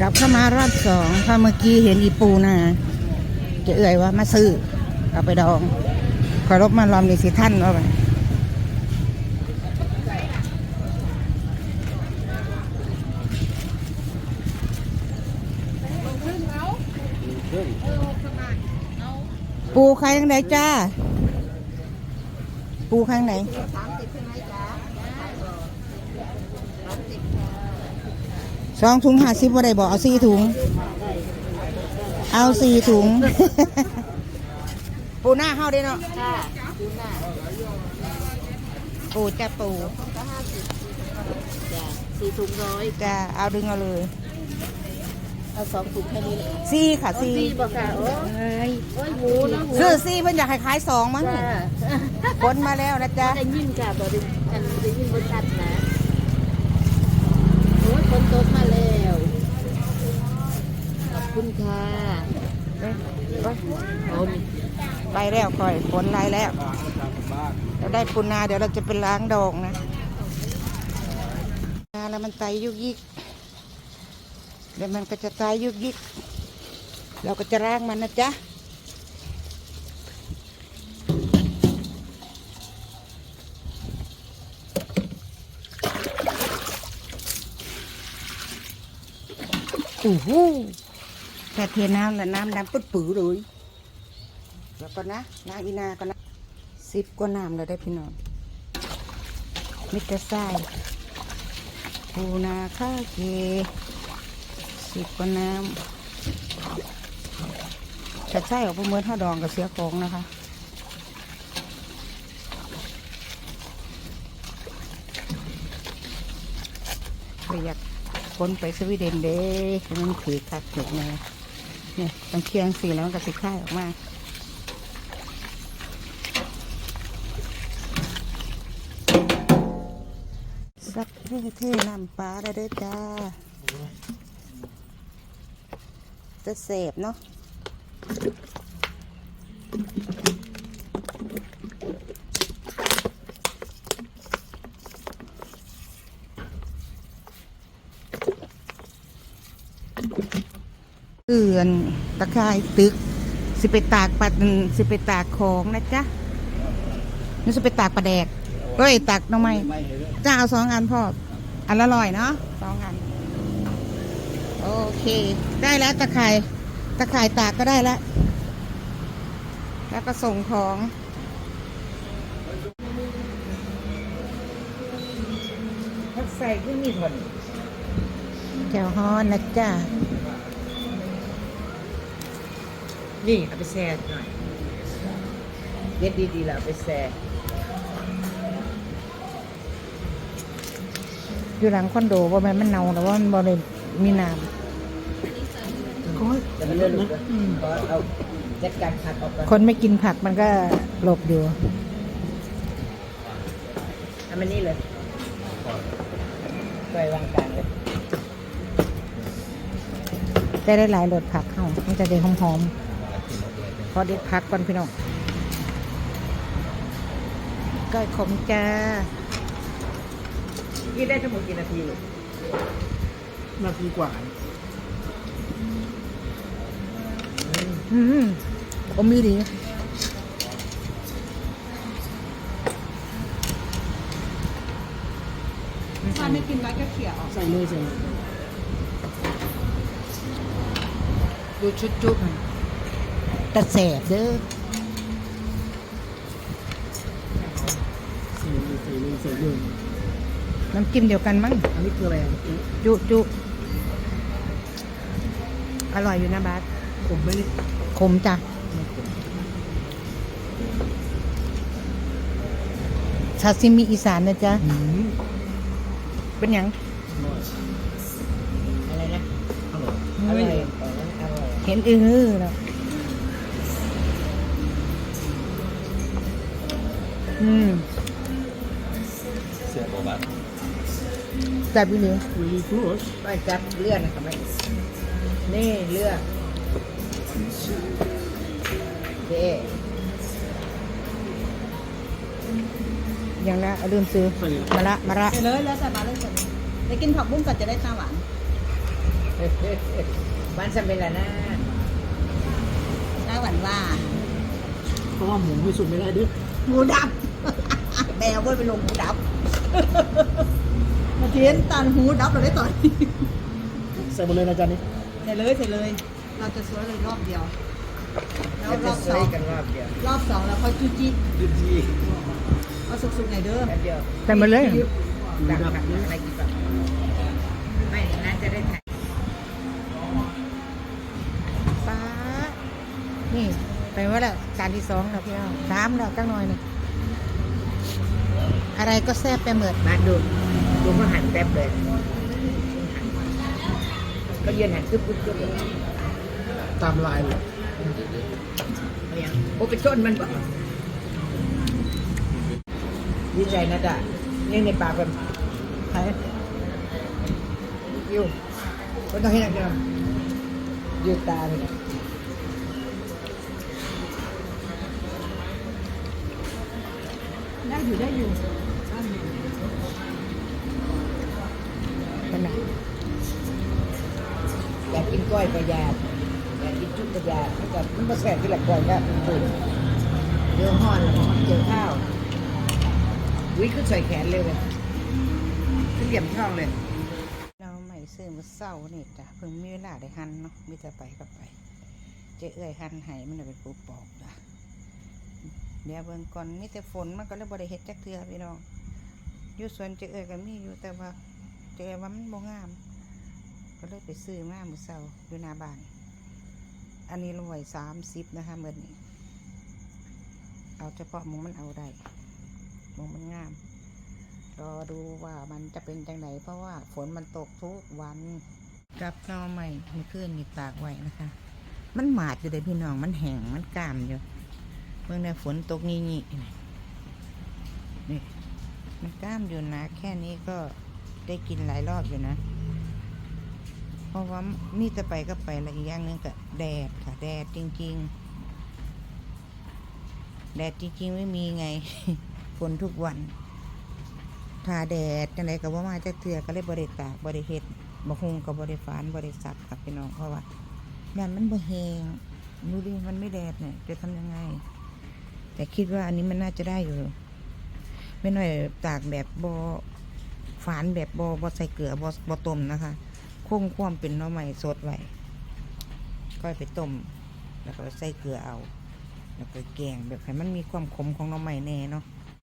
กลับเข้ามารอบสองพราะเมื่อกี้เห็นอีปูนาจะเอื่อยว่ามาซื้อเอาไปดองขอรบมารอมนี่สิท่านว่าไปปูใครยังไงจ้า ปูข้างไหน สองถุงห้าสิบว่าได้บอกเอาสี่ถุง เอาสี่ถุง ปูหน้าเข้าได้เนาะค่ะดูหน้าปูจะปูจ้ะสี่ถุงร้อยจะเอาดึงเอาเลย เอาสองถุงแค่นี้เลยสี่ค่ะสี่สี่บอกค่ะโอ้เอ้ยโอ้ยหมูเนาะหมูซื้อสี่เพิ่นอยากให้ขายสองมั้งจ้าคนมาแล้วนะจ๊ะได้ยินค่ะบอกได้อันได้ยินบนชัดนะโอ้ยคนโตมาแล้วขอบ ค่ะไปไปแล้วค่อยฝนไล่แล้วเราได้ปูนาเดี๋ยวเราจะไปล้างดองนะนาแล้วมันไตยุกยิกเดี๋ยวมันก็จะตายยุกยิก เราก็จะล้างมันนะจ๊ะโอ้โห แค่เทน้ำแล้วน้ำดำปึ๊ดปื้อเลย แล้วก็นะนาอีนาก็นะสิบกว่าน้ำแล้วได้พี่น้องมิตรไส้ปูนาข้าเกสิบกว่าน้ำชัดไส้ออกไปเหมือนข้าดองกับเสียของนะคะประหยัดคนไปสวีเดนเด้มันถือคักถูกเลย เนี่ยต้องเคียงสีแล้วมันก็สิค่ายออกมาสักเท่เท่น้ำปลาได้ด้อจ้า จะเสพเนาะ เอื่อนตะไคร้ตึก สิไปตากปัดสิไปตากของนะจ๊ะนี่สิไปตากปลาแดกเอ้ยตากหน้องไม้จะเอาสองอันพ่ออันละร้อยเนาะสองอัน โอเค ได้แล้วตะไคร่ายตะไคร่ายตากก็ได้แล้วแล้วก็ส่งของพักใส่ก็มีทนแก้วฮ้อนนะจ้า นี่เอาไปแช่หน่อยเย็ดดีๆแล้วเอาไปแช่อยู่หลังคอนโดว่ามันมันเน่าแต่ว่ามันบริมีน้แต่มันเลือดหลุดเลยเพราะเอาจัดการผักออกก่อนำคนไม่กินผักมันก็หลบอยู่ทำมันนี่เลยปล่อยวางกลางเลยจะได้หลายรสผักเข้ามันจะได้หอมๆพ อเด็ดผักก่อนพี่น้องก้อยขมจ้ากินได้ทั้งหมดกี่นาทีลูกนาทีกว่าอืมอมมีดีถ้าไม่กินน้อยก็เขี่ยออกใส่มือใส่มือดูชุดจุ๊บแต่แสบเด้อใส่มือใส่มือใส่มือน้ำจิ้มเดียวกันมั้ง อันนี้คืออะไรอะจุจุอร่อยอยู่นะบาสผมไม่ได้ขมจ้ะ ซาซิมิอีสานนะจ๊ะหืมเป็นหยังอะไรนะอร่อยอร่อยของนั้นอร่อยเห็นอือ อืมเสียประวัติจับไปเลย really close ก็จับเลื่อนนะครับแม่นี่เลื่อนเด้อย่างละเอาลืมซื้อใส่มาละมาละเลยแล้วแต่มาเลยแต่ได้กินผักบุ้งก่อนจะได้ตาหวานบ้านสำเร็จแล้วนะน้าหวันว่าเพราะว่าหมูไม่สุกไม่ได้เด้วย หมูดับ แมวก็ไปลงหมูดับมาเทียนตอนหูดับเราได้ต่อยใส่หมดเลยนะจานนี้ใส่เลยใส่เลย เราจะสวยเลยรอบเดียว แล้วรจะอบสซื้อองกันรอบเดียวรอบสองแล้วค่อยจุจิยุจีเอาสุกๆหน่อยเด้อแป๊บเดียวใส่มาเลยดักดักอะไรกินแบบไม่น่าจะได้ถ่ายป้านี่ ไปว่าแล้วจานที่สองแล้วพี่เอาสามแล้วจังหน่อยหนึงอะไรก็แซ่บไปหมดบ้านดูดูก็หันแป๊บเลยก็ยืนหันกึ๊บกึ๊บกึ๊บเลยตามลายเลยเอาอย่างโอ้ไปชนมันก่อนดีใจนะจ๊ะนี่ในปากแบบใครยูก็ต้องให้นักเรียนยืดตาเลย ได้อยู่ได้อยู่ขนาดอยากกินก้อยประหยัดอยากกินจุ๊บประหยัดแล้วก็มันมาแสบที่หลักก้อยก็ตื่นเดี๋ยวห่อนเจอข้าววิขึ้นใส่แขนเลยเลยขึ้นเหลี่ยมช่องเลยเราใหม่ซื้อมาเศร้านี่จ้ะเพิ่งมีเวลาได้หั่นเนาะมีแต่ไปกับไป เจ๊เอ้ยหั่นไห้มันน่ะเป็นผู้ปอกจ้ะ เดี๋ยวเบิ่งก่อนมีแต่ฝนมันก็เลยบ่ได้เฮ็ดจักเทือพี่น้องอยู่สวนเจ๊เอ้ยก็มีอยู่แต่ว่าเจ๊เอ้ยว่ามันบ่งาม ก็เลยไปซื้อมามื้อเช้าอยู่หน้าบ้าน อันนี้ร้อยสามสิบนะคะเมื่อนี้เอาเฉพาะมุงมันเอาได้มุงมันงามรอดูว่ามันจะเป็นจังไหนเพราะว่าฝนมันตกทุกวันรับนอใหม่เมื่อคืนมีตากไว้นะคะ มันหมาดอยู่เลยพี่น้องมันแห้งมันกล้ามอยู่ เมื่อในฝนตกงี้นี่นี่มันกล้ามอยู่นะ แค่นี้ก็ได้กินหลายรอบอยู่นะ เพราะว่านี่จะไปก็ไปและอีกอย่างนึงก็แดดค่ะ แดดจริง ๆ แดดจริง ๆ ไม่มีไง ฝนทุกวันทาแดดจังไดก็บ่ามาจักเทื่อก็เลยบ่ได้ตากบ่ได้เฮ็ดบ่หุงก็บ่ได้ฝานบ่ได้ซักครับพี่น้องเพราะว่าแม่นมันบ่แห้งดูดิมันไม่แดดเนี่ยจะทำยังไง แต่คิดว่าอันนี้มันน่าจะได้อยู่ ไม่น้อยตากแบบบอฝานแบบบอบอใส่เกลือบอบอต้มนะคะคงความเป็นน้อไม้สดไว้ก็ไปต้ม แล้วก็ใส่เกลือเอา แล้วก็แกงแบบให้มันมีความขมของน้อไม้แน่เนาะ